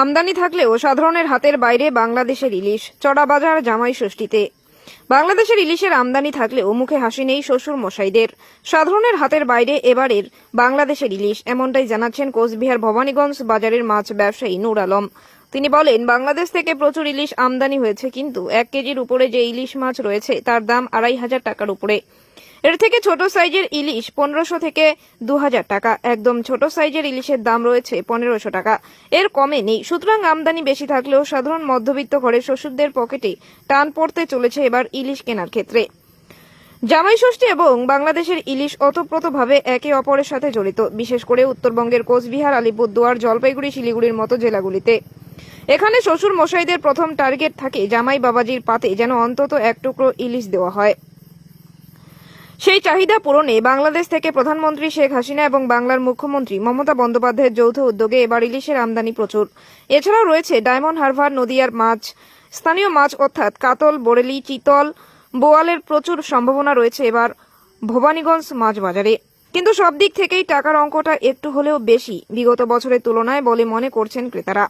আমদানি থাকলেও সাধারণের হাতের বাইরে বাংলাদেশের ইলিশ চড়াবাজার জামাই ষষ্ঠীতে। বাংলাদেশের ইলিশের আমদানি থাকলেও মুখে হাসি নেই শ্বশুর মশাইদের সাধারণের হাতের বাইরে এবারের বাংলাদেশের ইলিশ, এমনটাই জানাচ্ছেন কোচবিহার ভবানীগঞ্জ বাজারের মাছ ব্যবসায়ী নূর আলম। তিনি বলেন, বাংলাদেশ থেকে প্রচুর ইলিশ আমদানি হয়েছে, কিন্তু এক কেজির উপরে যে ইলিশ মাছ রয়েছে, তার দাম আড়াই হাজার টাকার উপরে। এর থেকে ছোট সাইজের ইলিশ পনেরোশো থেকে দু হাজার টাকা। একদম ছোট সাইজের ইলিশের দাম রয়েছে পনেরোশো টাকা। এর কমে নেই। সুতরাং আমদানি বেশি থাকলেও সাধারণ মধ্যবিত্ত ঘরের শ্বশুরদের পকেটে টান পড়তে চলেছে এবার ইলিশ কেনার ক্ষেত্রে। জামাই ষষ্ঠী এবং বাংলাদেশের ইলিশ ওতপ্রোতভাবে একে অপরের সাথে জড়িত, বিশেষ করে উত্তরবঙ্গের কোচবিহার, আলিপুরদুয়ার, জলপাইগুড়ি, শিলিগুড়ির মতো জেলাগুলিতে। এখানে শ্বশুর মশাইদের প্রথম টার্গেট থাকে জামাই বাবাজির পাতে যেন অন্তত এক টুকরো ইলিশ দেওয়া হয়। সেই চাহিদা পূরণে বাংলাদেশ থেকে প্রধানমন্ত্রী শেখ হাসিনা এবং বাংলার মুখ্যমন্ত্রী মমতা বন্দ্যোপাধ্যায়ের যৌথ উদ্যোগে এবার ইলিশের আমদানি প্রচুর। এছাড়াও রয়েছে ডায়মন্ড হারভার নদিয়ার মাছ, স্থানীয় মাছ অর্থাৎ কাতল, বোরেলি, চিতল, বোয়ালের প্রচুর সম্ভাবনা রয়েছে এবার ভবানীগঞ্জ মাছ বাজারে। কিন্তু সব দিক থেকেই টাকার অঙ্কটা একটু হলেও বেশি। বিগত বছরের তুলনায় বলে মনে করছেন ক্রেতারা।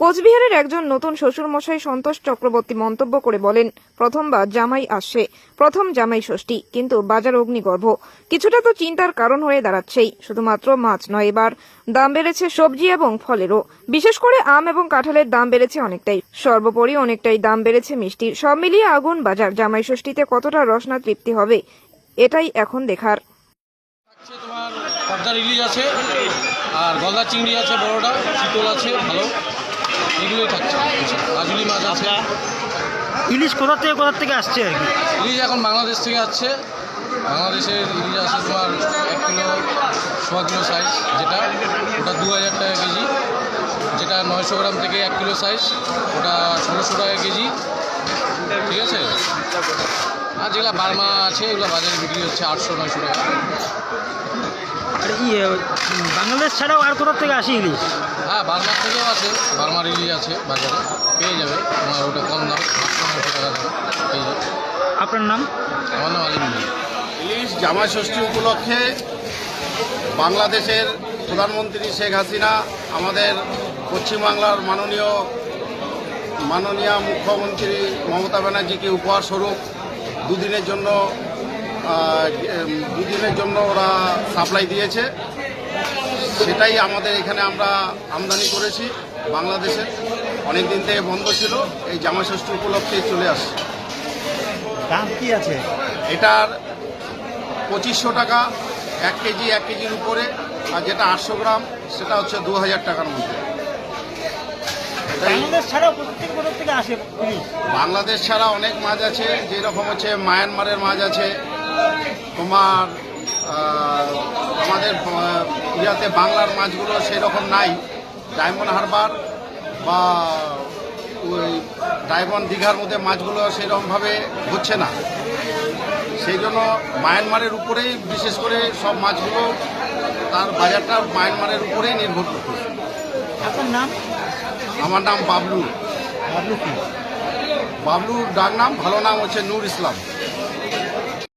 কোচবিহারের একজন নতুন শ্বশুরমশাই সন্তোষ চক্রবর্তী মন্তব্য করে বলেন, প্রথমবার জামাই আসছে। প্রথম জামাই ষষ্ঠী, কিন্তু বাজার অগ্নিগর্ভ। কিছুটা তো চিন্তার কারণ হয়ে দাঁড়াচ্ছেই। শুধুমাত্র মাছ নয় এবার। দাম বেড়েছে সবজি এবং ফলেরও। বিশেষ করে আম এবং কাঁঠালের দাম বেড়েছে অনেকটাই। সর্বোপরি অনেকটাই দাম বেড়েছে মিষ্টির। সব মিলিয়ে আগুন বাজার। জামাই ষষ্ঠীতে কতটা রসনা তৃপ্তি হবে, এটাই এখন দেখার। পদ্মার ইলিশ আছে আর গলদা চিংড়ি আছে বড়টা চিতল আছে ভালো। এগুলোই থাকছে। কাজুলি মাছ আছে। ইলিশ কোথা থেকে কোথা থেকে আসছে আর কি? ইলিশ এখন বাংলাদেশ থেকে আসছে। বাংলাদেশের ইলিশ আছে তোমার এক কিলো সোয়া কিলো সাইজ যেটা। ওটা দু হাজার টাকা কেজি। যেটা নয়শো গ্রাম থেকে এক কিলো সাইজ ওটা ষোলোশো টাকা কেজি। ঠিক আছে? আর যেগুলো বার্মা আছে এগুলো বাজারে বিক্রি হচ্ছে আটশো নয়শো টাকা। আর ইয়ে বাংলাদেশ ছাড়াও আর কোথা থেকে আসে ইলিশ? হ্যাঁ বার্মার থেকেও আছে। বার্মার ইলিশ আছে বাজারে। পেয়ে যাবে। তোমার ওটা কম দাম আটশো নশো টাকা দাম। পেয়ে যাবে। আপনার নাম? আমার নাম আলিম ইলিশ জামাই ষষ্ঠী উপলক্ষে বাংলাদেশের প্রধানমন্ত্রী শেখ হাসিনা আমাদের পশ্চিমবাংলার মাননীয় মাননীয় মুখ্যমন্ত্রী মমতা ব্যানার্জিকে উপহার স্বরূপ দুদিনের জন্য দুদিনের জন্য ওরা সাপ্লাই দিয়েছে। সেটাই আমাদের এখানে আমরা আমদানি করেছি বাংলাদেশে। অনেক দিন থেকে বন্ধ ছিল এই জামাই ষষ্ঠী উপলক্ষে চলে আসছে। দাম কি আছে? এটার পঁচিশশো টাকা এক কেজি এক কেজির উপরে আর যেটা আটশো গ্রাম সেটা হচ্ছে দু হাজার টাকার মধ্যে। বাংলাদেশ থেকে আসে ছাড়া অনেক মাছ আছে যেরকম হচ্ছে মায়ানমারের মাছ আছে তোমার আমাদের ইয়াতে বাংলার মাছগুলো সেরকম নাই। ডায়মন্ড হারবার বা ওই ডায়মন্ড দীঘার মধ্যে মাছগুলো সেরকমভাবে হচ্ছে না। সেই জন্য মায়ানমারের উপরেই বিশেষ করে সব মাছগুলো তার বাজারটা মায়ানমারের উপরেই নির্ভর করছে আপনার নাম? আমার নাম বাবলু। বাবলু কি? বাবলুর ডাক নাম ভালো নাম হচ্ছে নূর ইসলাম।